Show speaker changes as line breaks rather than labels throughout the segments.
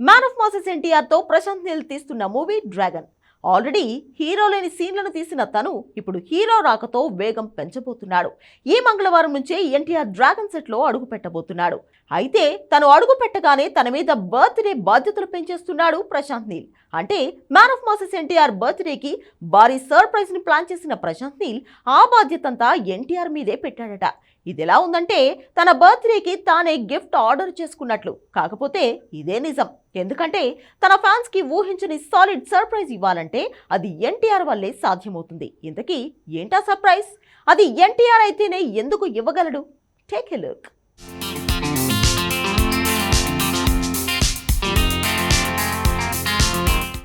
Man of masses ఎన్టీఆర్తో ప్రశాంత్ నీల్ తీస్తున్న movie dragon already hero లేని సీన్లను తీసిన తను ఇప్పుడు హీరో రాకతో వేగం పెంచబోతున్నాడు. ఈ మంగళవారం నుంచే ఎన్టీఆర్ డ్రాగన్ సెట్లో అడుగు పెట్టబోతున్నాడు. అయితే తను అడుగు పెట్టగానే తన మీద బర్త్డే బాధ్యతలు పెంచేస్తున్నాడు ప్రశాంత్ నీల్. అంటే మ్యాన్ ఆఫ్ మాసెస్ ఎన్టీఆర్ బర్త్డేకి భారీ సర్ప్రైజ్ని ప్లాన్ చేసిన ప్రశాంత్ నీల్ ఆ బాధ్యతంతా ఎన్టీఆర్ మీదే పెట్టాడట. ఇదిలా ఉందంటే తన బర్త్డేకి తానే గిఫ్ట్ ఆర్డర్ చేసుకున్నట్లు. కాకపోతే ఇదే నిజం. ఎందుకంటే తన ఫ్యాన్స్కి ఊహించని సాలిడ్ సర్ప్రైజ్ ఇవ్వాలంటే అది ఎన్టీఆర్ వల్లే సాధ్యమవుతుంది. ఇంతకీ ఏంటా సర్ప్రైజ్? అది ఎన్టీఆర్ అయితేనే ఎందుకు ఇవ్వగలడు? Take a look.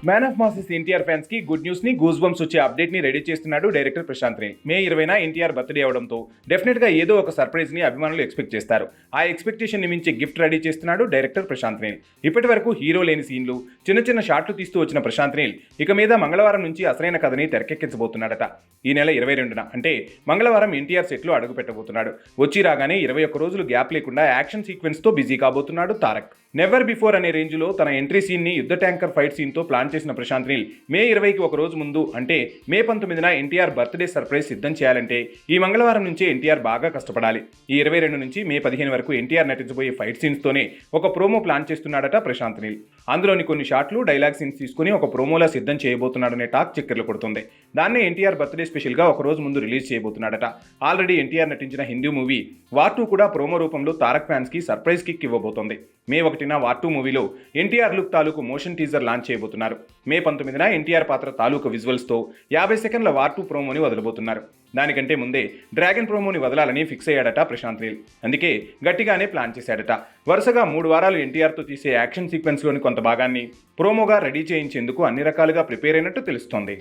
Man of masses NTR ఫ్యాన్స్కి గుడ్ న్యూస్ని గూస్ బంప్స్ వచ్చే అప్డేట్ని రెడీ చేస్తున్నాడు డైరెక్టర్ ప్రశాంత్ రే మే ఇరవైన ఎన్టీఆర్ బర్త్డే అవడంతో డెఫినెట్గా ఏదో ఒక సర్ప్రైజ్ని అభిమానులు ఎక్స్పెక్ట్ చేస్తారు. ఆ ఎక్స్పెక్టేషన్ని మించి గిఫ్ట్ రెడీ చేస్తున్నాడు డైరెక్టర్ ప్రశాంత్ రేల్ ఇప్పటి వరకు హీరో లేని సీన్లు చిన్న చిన్న షాట్లు తీస్తూ వచ్చిన ప్రశాంత్ రేల్ ఇక మీద మంగళవారం నుంచి అసలైన కథని తెరకెక్కించబోతున్నాడట. ఈ నెల ఇరవై రెండున అంటే మంగళవారం ఎన్టీఆర్ సెట్లో అడుగు పెట్టబోతున్నాడు. వచ్చి రాగానే ఇరవై ఒక్క రోజులు గ్యాప్ లేకుండా యాక్షన్ సీక్వెన్స్తో బిజీ కాబోతున్నాడు తారక్. నెవర్ బిఫోర్ అనే రేంజ్లో తన ఎంట్రీ సీన్ని యుద్ధ ట్యాంకర్ ఫైట్ సీన్తో ప్లాన్ చేసిన ప్రశాంత్ నీల్ మే ఇరవైకి ఒక రోజు ముందు అంటే మే పంతొమ్మిదిన ఎన్టీఆర్ బర్త్డే సర్ప్రైజ్ సిద్ధం చేయాలంటే ఈ మంగళవారం నుంచే ఎన్టీఆర్ బాగా కష్టపడాలి. ఈ ఇరవై రెండు నుంచి మే పదిహేను వరకు ఎన్టీఆర్ నటించబోయే ఫైట్ సీన్స్ తోనే ఒక ప్రోమో ప్లాన్ చేస్తున్నాడట ప్రశాంత్ నీల్ అందులోని కొన్ని షాట్లు డైలాగ్ సీన్స్ తీసుకుని ఒక ప్రోమోలా సిద్ధం చేయబోతున్నాడనే టాక్ చక్కెర్లు కొడుతుంది. దాన్నే ఎన్టీఆర్ బర్త్డే స్పెషల్గా ఒక రోజు ముందు రిలీజ్ చేయబోతున్నాడట. ఆల్రెడీ ఎన్టీఆర్ నటించిన హిందీ మూవీ వార్ టూ కూడా ప్రోమో రూపంలో తారక్ ఫ్యాన్స్కి సర్ప్రైజ్ కిక్ ఇవ్వబోతోంది. మే ఒకటిన వార్ టూ మూవీలో ఎన్టీఆర్ లుక్ తాలూకు మోషన్ టీజర్ లాంచ్ చేయబోతున్నారు. మే పంతొమ్మిదిన ఎన్టీఆర్ పాత్ర తాలూకు విజువల్స్తో యాభై సెకండ్ల వార్ టూ ప్రోమోని వదలబోతున్నారు. దానికంటే ముందే డ్రాగన్ ప్రోమోని వదలాలని ఫిక్స్ అయ్యాడట ప్రశాంత్ నీల్ అందుకే గట్టిగానే ప్లాన్ చేశాడట. వరుసగా మూడు వారాలు ఎన్టీఆర్తో తీసే యాక్షన్ సీక్వెన్స్లోని కొంత భాగాన్ని ప్రోమోగా రెడీ చేయించేందుకు అన్ని రకాలుగా ప్రిపేర్ అయినట్టు తెలుస్తోంది.